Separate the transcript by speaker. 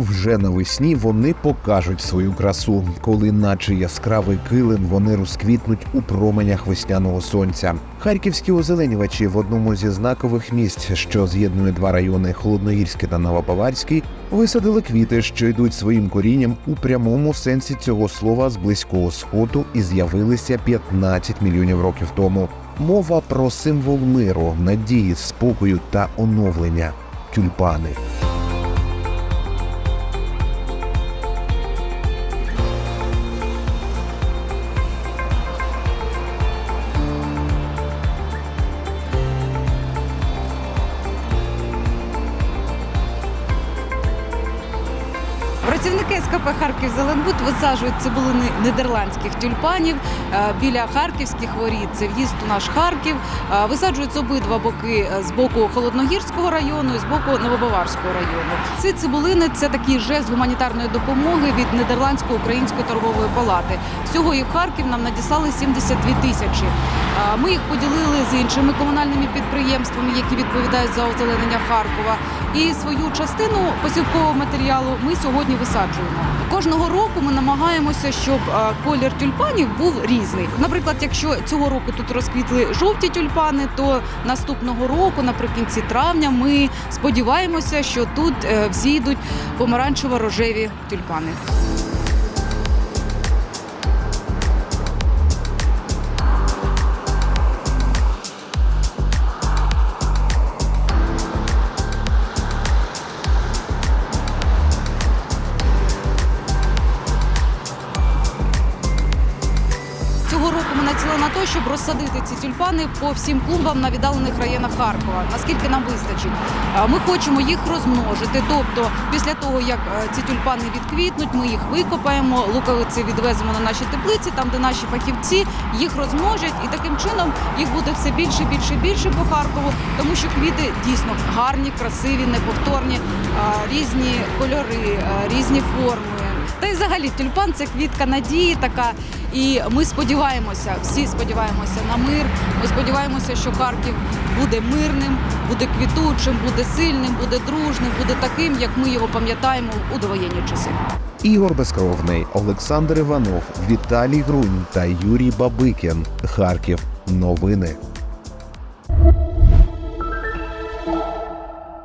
Speaker 1: вже навесні вони покажуть свою красу, коли, наче яскравий килим, вони розквітнуть у променях весняного сонця. Харківські озеленювачі в одному зі знакових місць, що з'єднує два райони Холодногірський та Новопаварський, висадили квіти, що йдуть своїм корінням у прямому сенсі цього слова з близького сходу і з'явилися 15 мільйонів років тому. Мова про символ миру, надії, спокою та оновлення тюльпани.
Speaker 2: Працівники СКП Харків Зеленбуд висаджують цибулини нідерландських тюльпанів е, біля харківських воріт. Це в'їзд у наш Харків. Е, Висаджують з обидва боки е, з боку Холодногірського району і з боку Новобаварського району. Ці цибулини це такий жест гуманітарної допомоги від Нідерландської української торгової палати. Всього їх в Харків нам надіслали 72 тисячі. Ми їх поділили з іншими комунальними підприємствами, які відповідають за озеленення Харкова. І свою частину посівкового матеріалу ми сьогодні висаджуємо. Кожного року ми намагаємося, щоб е, колір тюльпанів був різний. Наприклад, якщо цього року тут розквітли жовті тюльпани, то наступного року, наприкінці травня, ми сподіваємося, що тут всі йдуть помаранчево-рожеві тюльпани. Року на те, щоб розсадити ці тюльпани по всім клумбам на віддалених районах Харкова. Наскільки нам вистачить? Ми хочемо їх розмножити. Тобто, після того як е, ці тюльпани відквітнуть, ми їх викопаємо, луковиці відвеземо на наші теплиці, там де наші фахівці їх розмножать, і таким чином їх буде все більше, більше, більше по Харкову, тому що квіти дійсно гарні, красиві, неповторні, різні кольори, різні форми. Та й взагалі тюльпан це квітка надії така. І ми сподіваємося, всі сподіваємося на мир. Ми сподіваємося, що Харків буде мирним, буде квітучим, буде сильним, буде дружним, буде таким, як ми його пам'ятаємо у довоєнні часи.
Speaker 1: Ігор Безкровний, Олександр Іванов, Віталій Грунь та Юрій Бабикін. Харків. Новини.